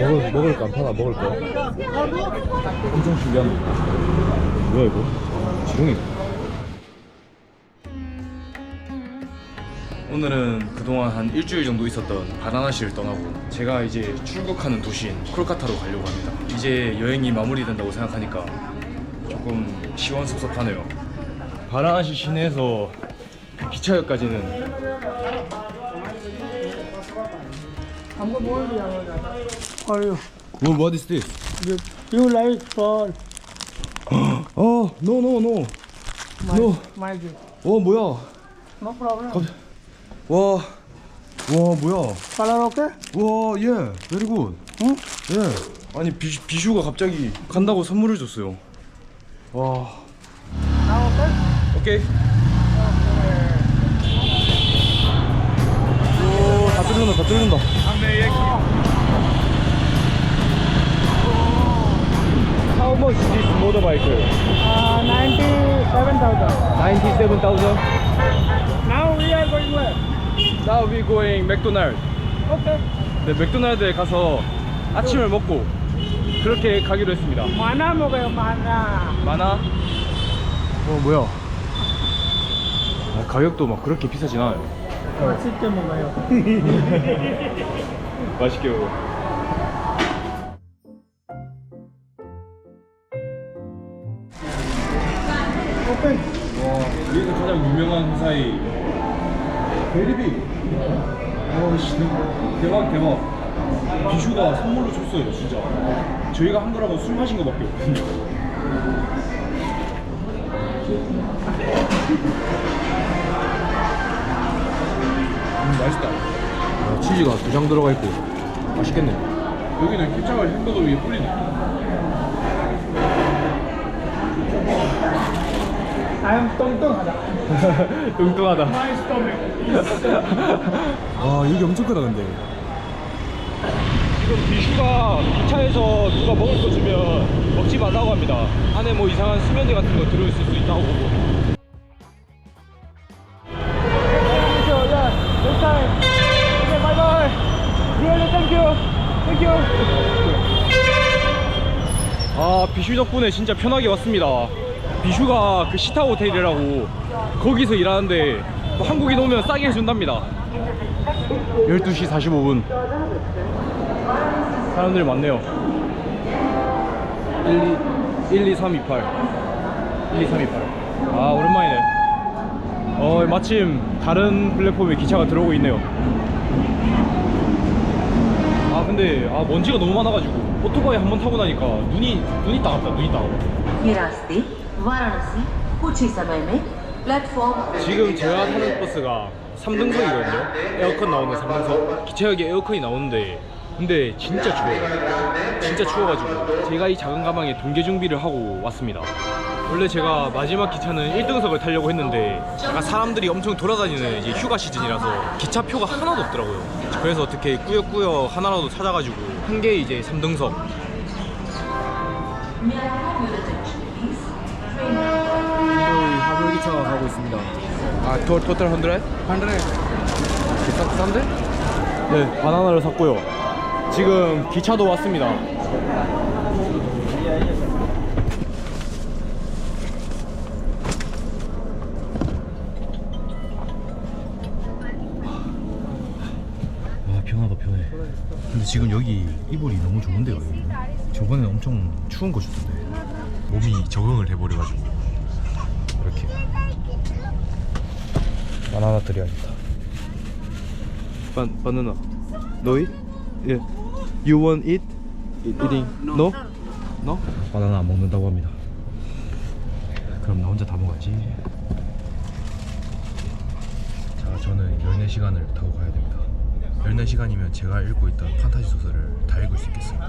먹을, 먹을 거안 파나 먹을 거? 엄청 신기한 뭐야 이거? 지렁이. 오늘은 그동안 한 일주일 정도 있었던 바나나시를 떠나고 제가 이제 출국하는 도시인 콜카타로 가려고 합니다. 이제 여행이 마무리된다고 생각하니까 조금 시원섭섭하네요. 바나나시 시내에서 기차역까지는 Or you, Well, what is this? you, you like salt? 어, no, no, no. My, No. my gift. 어, 뭐야? No problem. 갑- 와, 와, 뭐야? Color okay? 와, 예, very good. Hmm? 예. 아니 비, 비슈가 갑자기 간다고 선물을 줬어요. 와, Now okay? 오케이. 오, 다 뚫는다, 다 뚫는다. How much this motorbike? Uh, 97,000. Ninety-seven thousand. Now we are going where? Now we going McDonald. Okay. 네, 맥도날드에 가서 아침을 먹고 그렇게 가기로 했습니다. Mo kayo, mana. 많아? 어 뭐야? 아, 가격도 막 그렇게 비싸진 않아요. Masjid mo kayo. 맛있게 먹어. Open. 와, 여기가 가장 유명한 회사의 베리비. 와, 씨, 대박, 대박. 비슈가 선물로 줬어요, 진짜. 저희가 한 거라고 술 마신 거밖에 없거든요. 음, 맛있다. 아, 치즈가 두 장 들어가 있고 맛있겠네. 여기는 케찹을 햄버거 위에 뿌리네. I am tongtong. 뚱뚱하다. My stomach. 와 여기 엄청 크다 근데 지금 비슈가 기차에서 누가 먹을 거 주면 먹지 말라고 합니다 안에 뭐 이상한 수면제 같은 거 들어있을 수 있다고 비슈 덕분에 진짜 편하게 왔습니다. 비슈가 그 시타 호텔이라고 거기서 일하는데 뭐 한국인 오면 싸게 해준답니다. 12시 45분. 사람들이 많네요. 1, 2, 1, 2, 3, 2, 8 1, 2, 3, 2, 8아 오랜만이네. 어 마침 다른 플랫폼에 기차가 들어오고 있네요. 아 근데 아 먼지가 너무 많아가지고 오토바이 한 번 타고 나니까 눈이 눈이 따갑다 눈이 따가워. 나왔다. 지금 제가 타는 버스가 3등석이거든요. 에어컨 나오는 3등석. 기차역에 에어컨이 나오는데 근데 진짜 추워요. 진짜 추워가지고 제가 이 작은 가방에 동계 준비를 하고 왔습니다. 원래 제가 마지막 기차는 1등석을 타려고 했는데 약간 사람들이 엄청 돌아다니는 이제 휴가 시즌이라서 기차표가 하나도 없더라고요 그래서 어떻게 꾸역꾸역 하나라도 찾아가지고 한 개 이제 3등석 화물 기차가 가고 있습니다. 아, 토, 토탈 100? 100. 비싸, 싼데? 네, 바나나를 샀고요. 지금 기차도 왔습니다. 근데 지금 여기 이불이 너무 좋은데요. 저번에 엄청 추운 거 줬던데. 몸이 적응을 해버려가지고. 이렇게 바나나 드려야겠다 바, 바나나 No eat? Yeah You want eat? Eating? No? No? 바나나 안 먹는다고 합니다 그럼 나 혼자 다 먹어야지 자 저는 14시간을 타고 가야 됩니다 14시간이면 제가 읽고 있던 판타지 소설을 다 읽을 수 있겠어요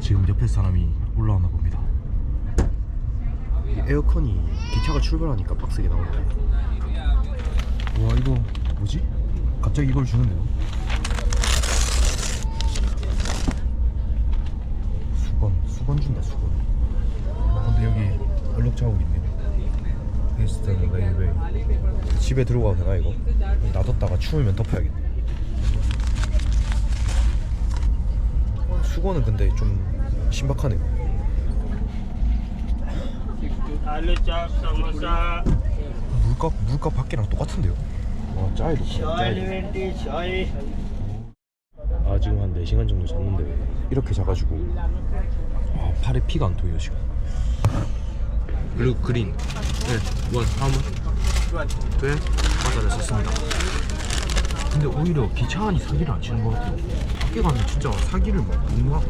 지금 옆에 사람이 올라오나 봅니다 이 에어컨이 기차가 출발하니까 빡세게 나오네. 와 이거 뭐지? 갑자기 이걸 주는데요? 수건, 수건 준다 수건. 아, 근데 여기 얼룩 자국 있네요. 히스턴 레이웨이. 집에 들어가도 되나 이거? 놔뒀다가 추우면 덮어야겠네. 수건은 근데 좀 신박하네요. 물값 물값 밖이랑 똑같은데요. 와 짜이도. 아 지금 한 4시간 정도 잤는데 이렇게 자가지고 아, 팔에 피가 안 통해요 지금. 블루 그린. 네, 원 하우? 네, 맞아, 됐습니다. 근데 오히려 기차안이 사기를 안 치는 것 같아요. 밖에 가면 진짜 사기를 막 어마,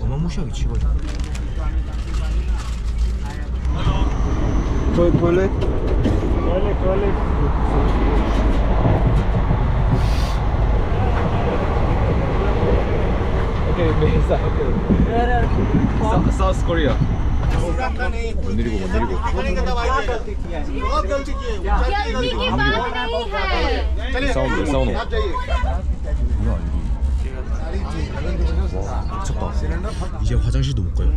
어마무시하게 치거든요. 저희 볼래? 볼래 볼래 오케이 매사 오케이 South Korea 못 내리고 못 내리고 사운드 사운드 뭐야 이거 와 미쳤다. 아, 네. 이제 화장실도 못 가요.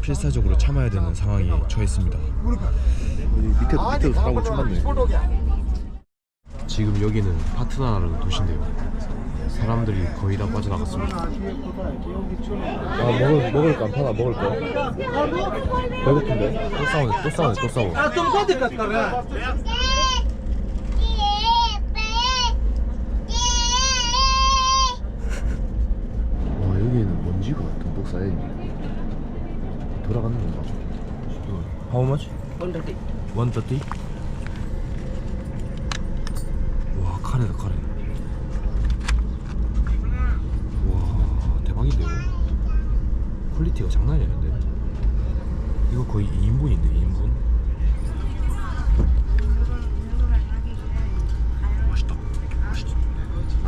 필사적으로 참아야 되는 상황에 처했습니다. 밑에도 밑에도 사람을 참았네 지금 여기는 파트나라는 도시인데요. 사람들이 거의 다 빠져나갔습니다. 아 먹을 먹을 거 안 파나 먹을 거? 배고픈데? 또 싸우네 또 싸우네 또 싸워. 와 여기에는 먼지가 듬뿍 쌓여 있네 돌아가는 건가? How much? 130 130?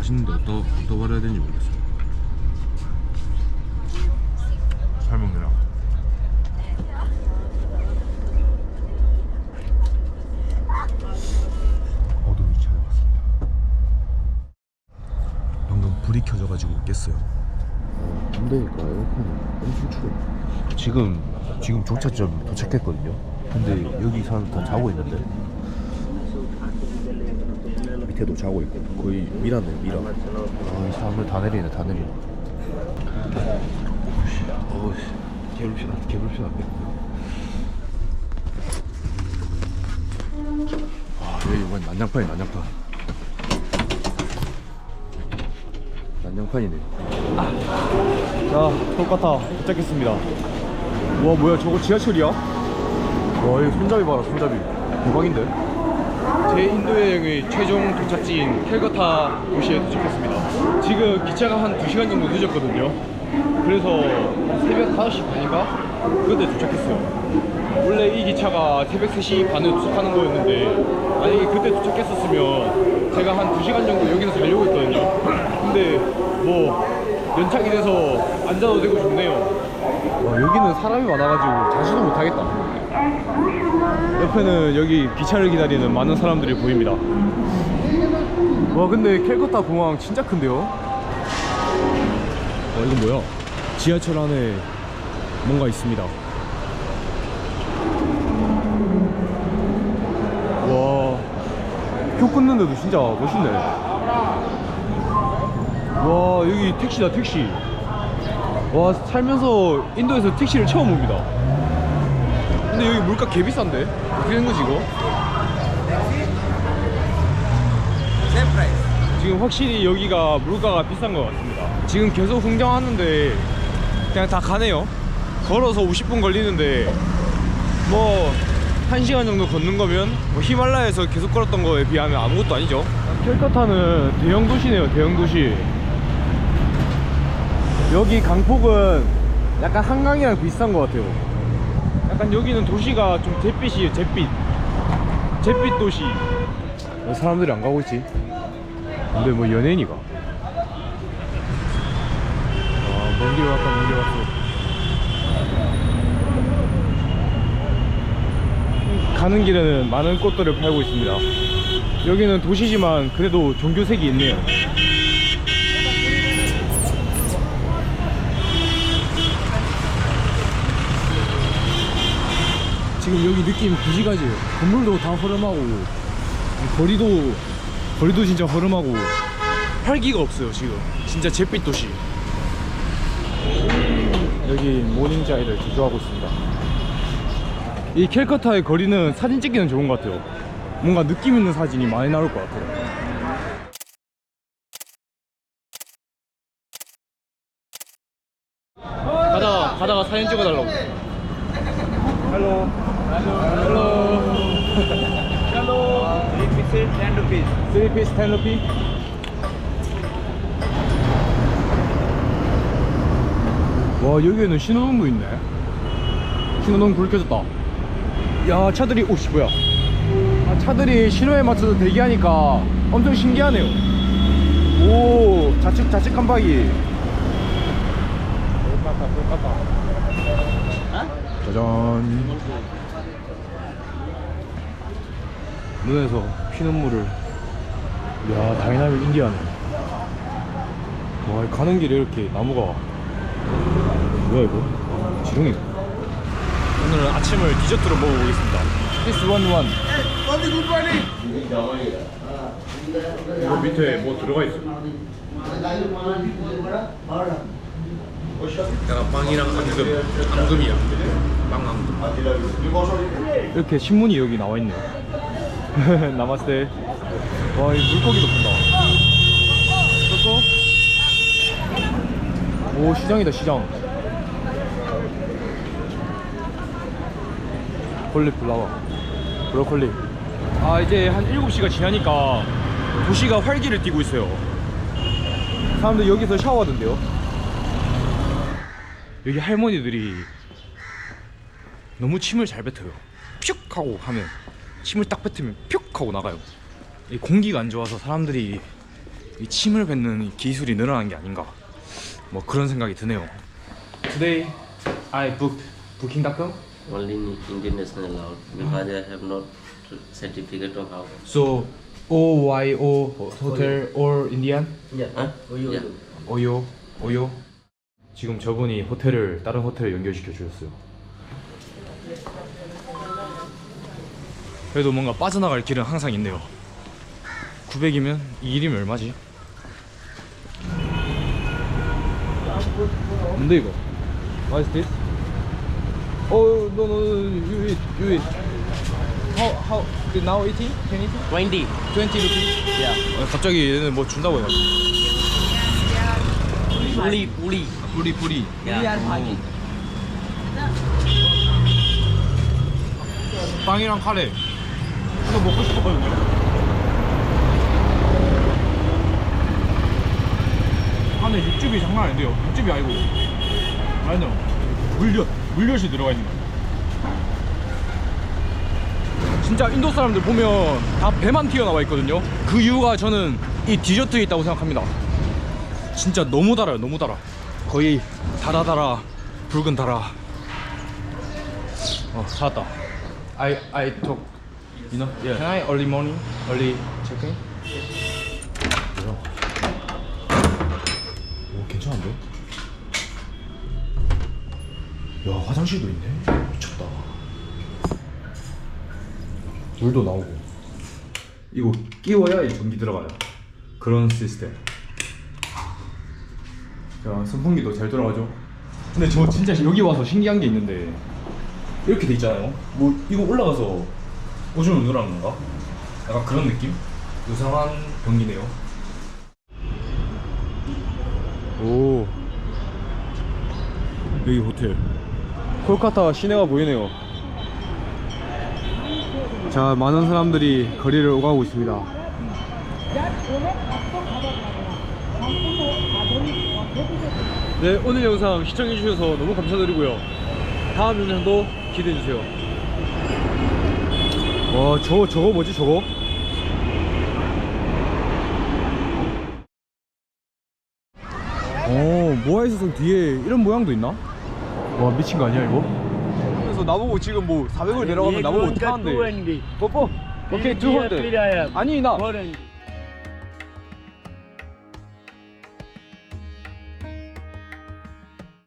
맛있는데 어떠, 어떠 말해야 되는지 모르겠어 잘 먹느라. 어둠이 찾아왔습니다. 방금 불이 켜져가지고 깼어요. 힘드니까 에어컨이 엄청 추워요 지금 지금 조차점 도착했거든요. 근데 여기 사람 다 자고 있는데 밑에도 자고 있고. 거의 미라네 미라 아이 사람들 다 내리네 다 내리네. 어우씨. 개불피다 개불피다 아 여기 이번 난장판이 난장판. 난장판이네. 자 콜카타 도착했습니다. 와 뭐야 저거 지하철이야? 와이 손잡이 봐라 손잡이. 대박인데 제 인도 여행의 최종 도착지인 캘거타 도시에 도착했습니다. 지금 기차가 한 2시간 정도 늦었거든요. 그래서 새벽 5시 반인가? 그때 도착했어요. 원래 이 기차가 새벽 3시 반에 도착하는 거였는데 만약에 그때 도착했었으면 제가 한 2시간 정도 여기서 자려고 했거든요. 근데 뭐 연착이 돼서 앉아도 되고 좋네요. 와 여기는 사람이 많아가지고 자지도 못하겠다 옆에는 여기 기차를 기다리는 많은 사람들이 보입니다. 와 근데 캘커타 공항 진짜 큰데요? 와 이건 뭐야? 지하철 안에 뭔가 있습니다. 와표 끊는데도 진짜 멋있네. 와 여기 택시다 택시. 와 살면서 인도에서 택시를 처음 봅니다 근데 여기 물가 개 비싼데? 어떻게 된 거지 이거? 지금 확실히 여기가 물가가 비싼 것 같습니다. 지금 계속 흥정하는데 그냥 다 가네요. 걸어서 50분 걸리는데 뭐 1시간 정도 걷는 거면 뭐 히말라야에서 계속 걸었던 거에 비하면 아무것도 아니죠. 캘커타는 대형 도시네요 대형 도시. 여기 강폭은 약간 한강이랑 비슷한 것 같아요. 약간 여기는 도시가 좀 잿빛이에요, 잿빛. 잿빛 도시. 왜 사람들이 안 가고 있지? 근데 뭐 연예인이가. 아, 먼길 왔다, 먼길 왔어. 가는 길에는 많은 꽃들을 팔고 있습니다. 여기는 도시지만 그래도 종교색이 있네요. 지금 여기 느낌 구시가지예요. 건물도 다 허름하고 거리도 거리도 진짜 허름하고 활기가 없어요 지금. 진짜 잿빛 도시. 여기 모닝자이를 제조하고 있습니다. 이 캘커타의 거리는 사진 찍기는 좋은 것 같아요. 뭔가 느낌 있는 사진이 많이 나올 것 같아요. 가다가 가다가 사진 찍어달라고. 헬로. 헬로. 헬로. 3피스 10 루피. 3피스 10 루피. 와 여기에는 신호등도 있네 신호등 불 켜졌다 야 차들이 오씨 뭐야 아, 차들이 신호에 맞춰서 대기하니까 엄청 신기하네요 오 좌측 좌측 깜빡이 똑같다 똑같다 짜잔 눈에서 피눈물을. 야 다이나믹 인디아네. 와 가는 길에 이렇게 나무가. 뭐야 이거? 지렁이. 오늘은 아침을 디저트로 먹어보겠습니다. This one one. 이거 밑에 뭐 들어가 있어? 약간 빵이랑 앙금 앙금이야. 빵 앙금. 이렇게 신문이 여기 나와 있네요 나마스테. 와이 물고기도 본다? 오 시장이다 시장. 콜리 플라워 브로콜리. 아 이제 한 7시가 지나니까 도시가 활기를 띠고 있어요. 사람들 여기서 샤워하던데요? 여기 할머니들이 너무 침을 잘 뱉어요. 퓨 하고 하면 침을 딱 뱉으면 퓨 하고 나가요 이 공기가 안 좋아서 사람들이 이 침을 뱉는 이 기술이 늘어난 게 아닌가 뭐 그런 생각이 드네요 Today I booked booking.com Only in Indian national allowed because I have not certificate of how. So OYO hotel or Indian? Yeah. 오요 오요 지금 저분이 호텔을 다른 호텔에 연결시켜 주셨어요 그래도 뭔가 빠져나갈 길은 항상 있네요 900이면 이 일이면 얼마지? 뭔데 이거? What is this? Oh no no no you eat you eat How how now eating? Can eat? 20. 20 rupees? Yeah. 갑자기 얘는 뭐 준다고 해가지고. Puli, puli. 뿌리 뿌리. Yeah. 빵이랑 카레. 이거 먹고 싶었거든요. 안에 육즙이 장난 아닌데요. 육즙이 아니고. 아니요. 물엿. 물엿이 들어가 있는 거예요. 진짜 인도 사람들 보면 다 배만 튀어나와 있거든요. 그 이유가 저는 이 디저트에 있다고 생각합니다. 진짜 너무 달아요. 너무 달아. 거의 달아달아 붉은 달아. 어 찾았다. I I took you know yeah. Can I early morning early check in? 뭐야? 오 괜찮은데? 야 화장실도 있네. 미쳤다. 물도 나오고. 이거 끼워야 이 전기 들어가요. 그런 시스템. 자 선풍기도 잘 돌아가죠. 근데 저 진짜 여기 와서 신기한 게 있는데 이렇게 돼 있잖아요. 뭐 이거 올라가서 오줌을 누라는 건가? 약간 그런 느낌? 요상한 변기네요. 오 여기 호텔. 콜카타 시내가 보이네요. 자 많은 사람들이 거리를 오가고 있습니다. 네 오늘 영상 시청해주셔서 너무 감사드리고요. 다음 영상도 기대해주세요. 와 저거 저거 뭐지 저거? 어 모아이스성 뒤에 이런 모양도 있나? 와 미친 거 아니야 이거? 그래서 나보고 지금 뭐 400을 내려가면 나보고 어떡하는데 뽀뽀 오케이 200 아니 나